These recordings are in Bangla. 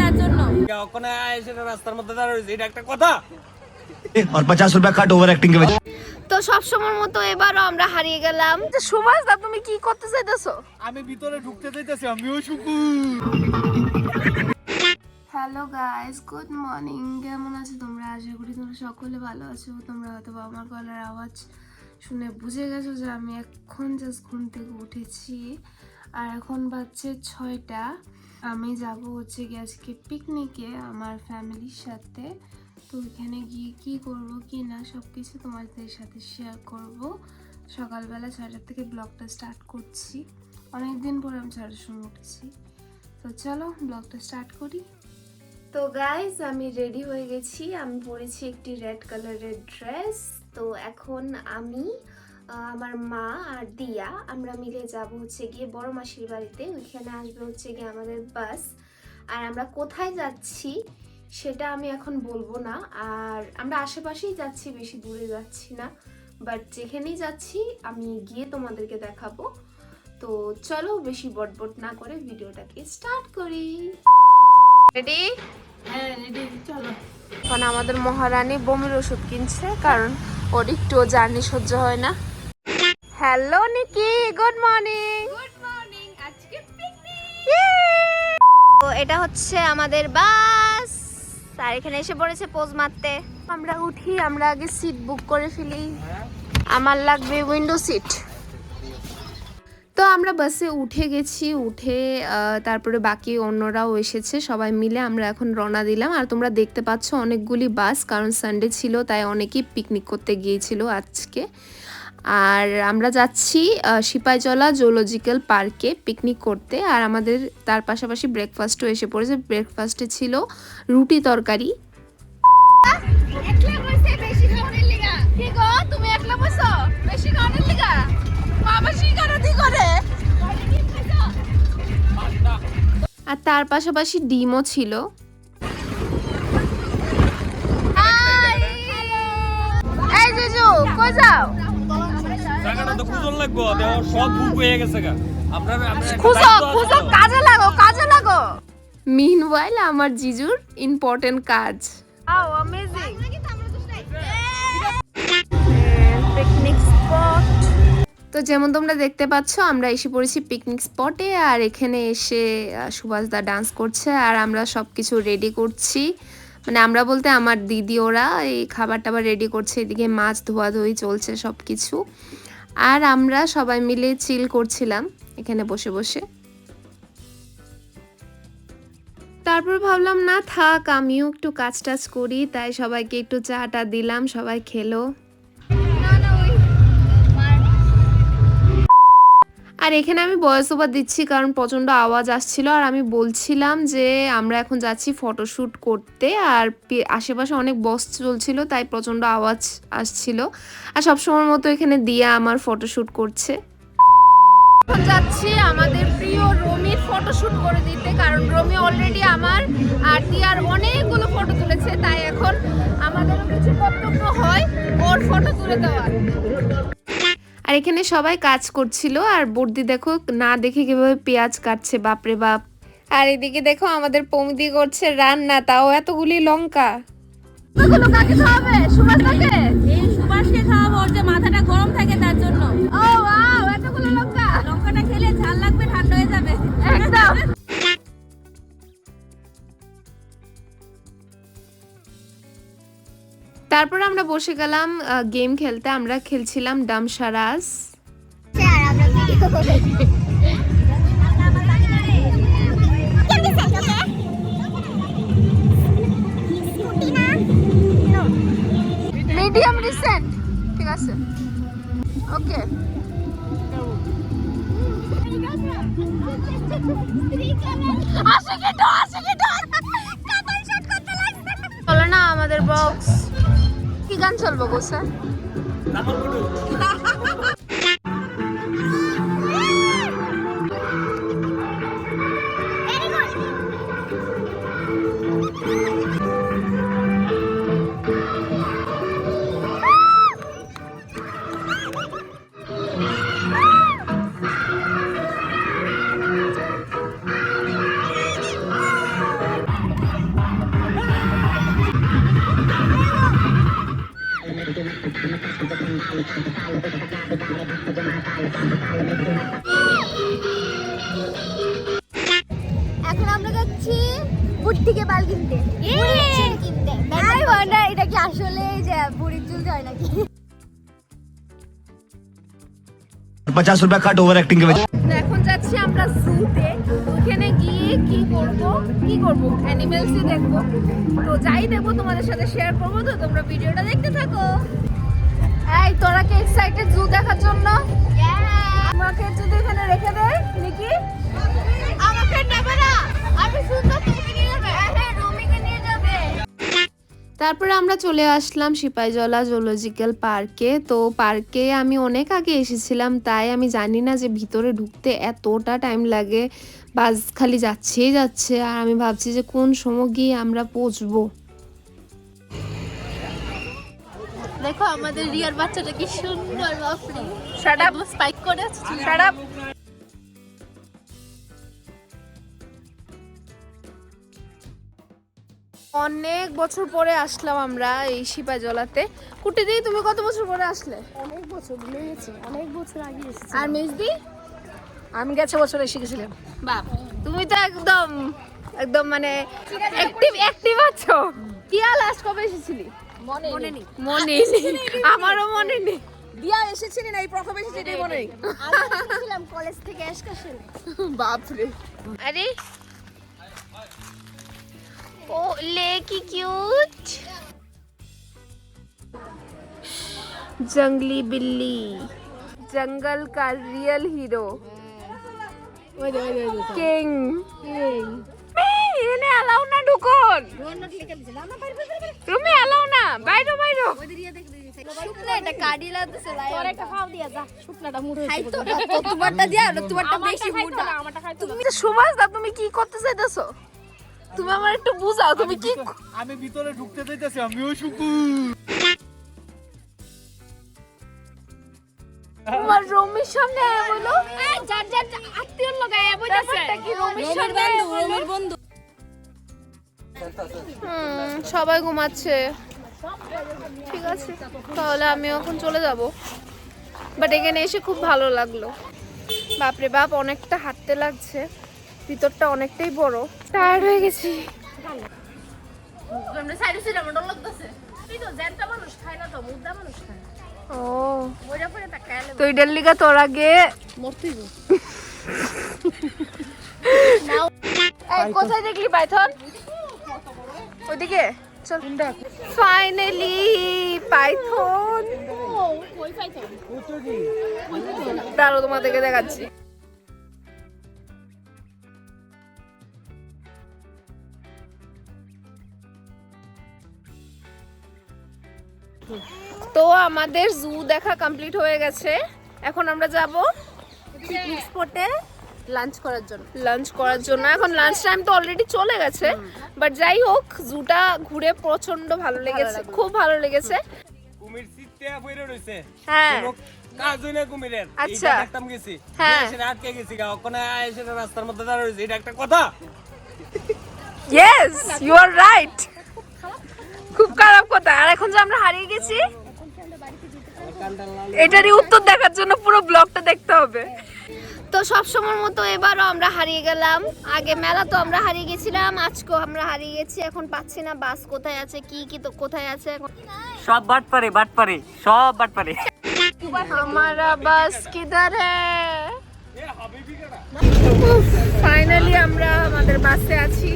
তার জন্য। ওখানে এসে রাস্তার মধ্যে এটা একটা কথা? তো সব সময়ের মতো এবারও আমরা হারিয়ে গেলাম। সুভাষ দা তুমি কি করতে চাইতেছো? আমি ভিতরে ঢুকতে চাইতেছি আমিও শুকু হ্যালো গাইস গুড মর্নিং কেমন আছো তোমরা? আশা করি তোমরা সকলে ভালো আছো। তোমরা হয়তো আমার গলার আওয়াজ শুনে বুঝে গেছো যে আমি এখন জাস্ট ঘুম থেকে উঠেছি। আর এখন বাজছে ছয়টা। আমি যাব হচ্ছে গিয়ে আজকে পিকনিকে আমার ফ্যামিলির সাথে। তো ওইখানে গিয়ে কি করব, কি না সব কিছু তোমাদের সাথে শেয়ার করব। সকালবেলা ছয়টার থেকে ব্লগটা স্টার্ট করছি। অনেক দিন পরে আমি ছয়টার সময় উঠেছি। তো চলো ব্লগটা স্টার্ট করি। তো গাইজ আমি রেডি হয়ে গেছি। আমি পরেছি একটি রেড কালারের ড্রেস তো এখন আমি আমার মা আর দিয়া, আমরা মিলে যাব হচ্ছে গিয়ে বড় মাসির বাড়িতে। ওইখানে আসবে হচ্ছে গিয়ে আমাদের বাস আর আমরা কোথায় যাচ্ছি, সেটা আমি এখন বলব না। আর আমরা আশেপাশেই যাচ্ছি, বেশি দূরে যাচ্ছি না। বাট যেখানেই যাচ্ছি, আমি গিয়ে তোমাদেরকে দেখাবো। তো চলো বেশি বটবট না করে ভিডিওটাকে স্টার্ট করি। রেডি হ্যাঁ রেডি চলো। এখন আমাদের মহারানী বমির ওষুধ কিনছে কারণ ওর একটু জার্নি সহ্য হয় না। Hello Nikki good morning good morning আজকে তো এটা হচ্ছে আমাদের বাস আর এখানে এসে পড়েছে পোজ মারতে। আমরা উঠি আমরা আগে সিট বুক করে ফেলি। আমার লাগবে উইন্ডো সিট তো আমরা বাসে উঠে গেছি উঠে তারপরে বাকি অন্যরাও এসেছে সবাই মিলে আমরা এখন রওনা দিলাম। আর তোমরা দেখতে পাচ্ছ অনেকগুলি বাস কারণ সানডে ছিল তাই অনেকেই পিকনিক করতে গিয়েছিল আজকে। আর আমরা যাচ্ছি আহ, সিপাহীজলা জুলজিক্যাল পার্কে পিকনিক করতে। আর আমাদের তার পাশাপাশি ব্রেকফাস্টও এসে পড়েছে। ব্রেকফাস্টে ছিল রুটি তরকারি। তুমি একলা বসো? বেশি করে। আর তার পাশাপাশি ডিমও ছিল। এই জুজু কই যাও? জায়গাটা তো খুঁজন লাগবো দেহ সব বুক হয়ে গেছে গা। আমরা আমরা একটা খুঁজো দায়িত্ব আছে খুঁজো তো। কাজে লাগো কাজে লাগো। মিনওয়াইল আমার জিজুর ইম্পর্টেন্ট কাজ। আও অ্যামেজিং তো যেমন তোমরা দেখতে পাচ্ছ, আমরা এসে পড়েছি পিকনিক স্পটে আর এখানে এসে সুভাষদা ডান্স করছে, আর আমরা সব কিছু রেডি করছি। মানে আমরা বলতে আমার দিদি ওরা এই খাবার টাবার রেডি করছে, এদিকে মাছ ধোয়াধুয়ি চলছে সব কিছু আর আমরা সবাই মিলে চিল করছিলাম এখানে বসে বসে। তারপর ভাবলাম, না থাক, আমিও একটু কাজ টাজ করি। তাই সবাইকে একটু চাটা দিলাম, সবাই খেলো। আর এখানে আমি ভয়েস ওভার দিচ্ছি কারণ প্রচণ্ড আওয়াজ আসছিল আর আমি বলছিলাম যে আমরা এখন যাচ্ছি ফটোশ্যুট করতে আর আশেপাশে অনেক বস চলছিল, তাই প্রচণ্ড আওয়াজ আসছিল। আর সবসময়ের মতো এখানে দিয়া আমার ফটোশ্যুট করছে। এখন যাচ্ছি আমাদের প্রিয় রমির ফটোশ্যুট করে দিতে, কারণ রমি অলরেডি আমার আর দিয়ার অনেকগুলো ফটো তুলেছে, তাই এখন আমাদেরও কিছু কর্তব্য হয় ওর ফটো তুলে দেওয়ার। আর এখানে সবাই কাজ করছিল আর বর্দি দেখো না দেখে কীভাবে পেঁয়াজ কাটছে বাপরে বাপ। আর এদিকে দেখো আমাদের পৌদি করছে রান্না তাও এতগুলি লঙ্কা। কাকে খাওয়াবে? সুভাষ কাকে এই সুভাষকে খাওয়াবো ওর যে মাথাটা গরম থাকে তার জন্য। ও ওয়াও এতগুলো লঙ্কা। লঙ্কাটা খেলে ঝাল লাগবে ঠান্ডা হয়ে যাবে। একদম। তারপর আমরা বসে গেলাম গেম খেলতে। আমরা খেলছিলাম ডামসারাস। মিডিয়াম রিসেন্ট ঠিক আছে। ওকে চলো না আমাদের বক্স গান চলবো গোসা আমার এখন আমরা যাচ্ছি বুট থেকে কিনতে। কিনতে। এটা কি আসলে যে বুড়ির চুল যায় নাকি? পঞ্চাশ রুপিয়া কাট ওভার অ্যাক্টিং এখন যাচ্ছি আমরা জুতে ওখানে গিয়ে কি করব? কি করব? অ্যানিমেলস দেখব। তো যাই দেখব তোমাদের সাথে শেয়ার করব। তো তোমরা ভিডিওটা দেখতে থাকো। এই তোরা কি এক্সাইটেড জু দেখার জন্য? আমাকে যদি এখানে রেখে নাকি আমাকে নেবে না। আমি নিয়ে যাবে। হ্যাঁ রুমিকে নিয়ে যাবে। তারপরে আমরা চলে আসলাম সিপাইজলা জুলজিক্যাল পার্কে তো পার্কে আমি অনেক আগে এসেছিলাম তাই আমি জানি না যে ভিতরে ঢুকতে এতটা টাইম লাগে। বাস খালি যাচ্ছেই যাচ্ছে আর আমি ভাবছি যে কোন সময় গিয়ে আমরা পৌঁছবো। দেখো আমাদের রিয়ার বাচ্চাটা কি সুন্দর বাপরে। Shut up. স্পাইক করে আছে Shut up. অনেক বছর পরে আসলাম আমরা এই সিপাজলাতে কুটি দিই তুমি কত বছর পরে আসলে? অনেক বছর ভুলে গেছি অনেক বছর আগে এসেছি। আর মেজদি আমি গেছে বছর এসে গেছিলাম বাপ তুমি তো একদম একদম মানে অ্যাক্টিভ অ্যাক্টিভ আছো। লাস্ট কবে এসেছিলি মনে মনে নেই মনে নেই আমারও মনে নেই দিয়া এসেছিলি না এই প্রথম এসেছি এটাই মনে নেই আমি এসেছিলাম কলেজ থেকে এসকাশন বাপরে আরে ও ले की क्यूट जंगली बिल्ली जंगल का रियल हीरो কিং এনে এলাও না ঢুকন। তুমি এলাও না। বাইরো বাইরো। তুমি তুমি কি করতে চাইতেছো? তুমি আমার একটু বুঝাও তুমি কি আমি ভিতরে ঢুকতে চাইতেছি আমিও তোমার রমির সামনে বলো যার যার আত্মীয়র লাগায় বইতাছে। কি রমির সামনে? হুম, সবাই ঘুমাচ্ছে। ঠিক আছে তাহলে আমি এখন চলে যাব। বাট এখানে এসে খুব ভালো লাগল। বাপরে বাপ অনেকটা হাঁটতে লাগছে। ভিতরটা অনেকটাই বড়। টায়ার্ড হয়ে গেছি। ও। ওইটা পরে তো এটার লিগা তোর আগে মরতেই কোথায় দেখলি পাইথন? ওইদিকে চল। ফাইনালি পাইথন দাঁড়ো তোমাদেরকে দেখাচ্ছি। তো আমাদের জু দেখা কমপ্লিট হয়ে গেছে। এখন আমরা যাব পিকনিক স্পটে লাঞ্চ করার জন্য। লাঞ্চ করার জন্য। এখন লাঞ্চ টাইম তো অলরেডি চলে গেছে। বাট যাই হোক জুটা ঘুরে প্রচণ্ড ভালো লেগেছে। খুব ভালো লেগেছে। কুমির সিটে পড়ে রইছে। হ্যাঁ। কুমিরের। আচ্ছা। গেছি। হ্যাঁ। এসে আটকে গেছি গা। ওখানে এসে রাস্তার মধ্যে দাঁড়ায় রইছে এটা একটা কথা। ইয়েস ইউ আর রাইট খুব খারাপ কথা। আর এখন যে আমরা হারিয়ে গেছি এটারই উত্তর দেখার জন্য পুরো ব্লগটা দেখতে হবে। তো সব সময়ের মতো এবারও আমরা হারিয়ে গেলাম। আগে মেলা তো আমরা হারিয়ে গেছিলাম আজকেও আমরা হারিয়ে গেছি। এখন পাচ্ছি না বাস কোথায় আছে কি কি তো কোথায় আছে? এখন সব বাট পারে বাট পারে সব বাট পারে। আমার বাস কিদার ফাইনালি আমরা আমাদের বাসে আছি।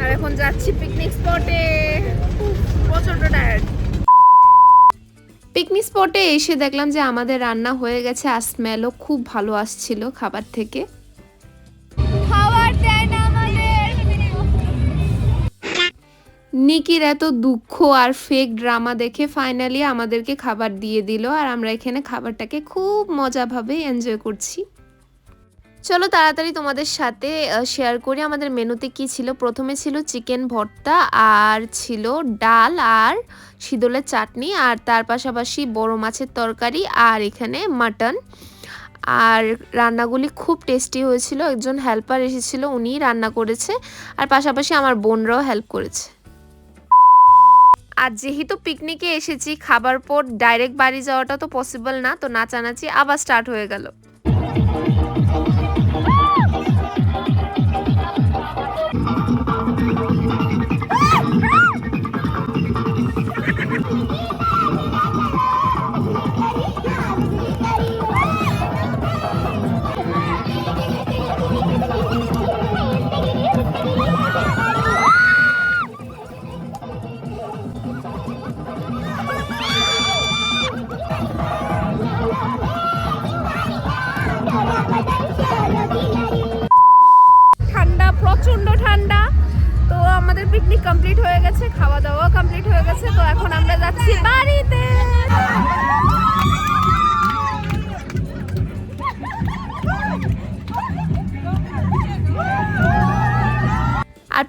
আর এখন যাচ্ছি পিকনিক স্পটে প্রচণ্ড টায়ার্ড পিকনিক স্পটে এসে দেখলাম যে আমাদের রান্না হয়ে গেছে আর স্মেলও খুব ভালো আসছিল খাবার থেকে। নিকির এত দুঃখ আর ফেক ড্রামা দেখে ফাইনালি আমাদেরকে খাবার দিয়ে দিল আর আমরা এখানে খাবারটাকে খুব মজাভাবে এনজয় করছি। চলো তাড়াতাড়ি তোমাদের সাথে শেয়ার করি আমাদের মেনুতে কি ছিল। প্রথমে ছিল চিকেন ভর্তা, আর ছিল ডাল, আর শীতলের চাটনি, আর তার পাশাপাশি বড় মাছের তরকারি, আর এখানে মাটন। আর রান্নাগুলি খুব টেস্টি হয়েছিল, একজন হেল্পার এসেছিল উনিই রান্না করেছে, আর পাশাপাশি আমার বোনরাও হেল্প করেছে। আর যেহেতু পিকনিকে এসেছি, খাবার পর ডাইরেক্ট বাড়ি যাওয়াটা তো পসিবল না, তো নাচানাচি আবার স্টার্ট হয়ে গেল।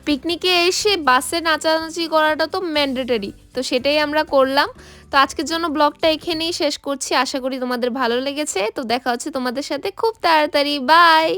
পিকনিকে এসে বাসে নাচানাচি করাটা তো ম্যান্ডেটারি তো সেটাই আমরা করলাম। তো আজকের জন্য ব্লগটা এখানেই শেষ করছি। আশা করি তোমাদের ভালো লেগেছে। তো দেখা হচ্ছে তোমাদের সাথে খুব তাড়াতাড়ি। বাই!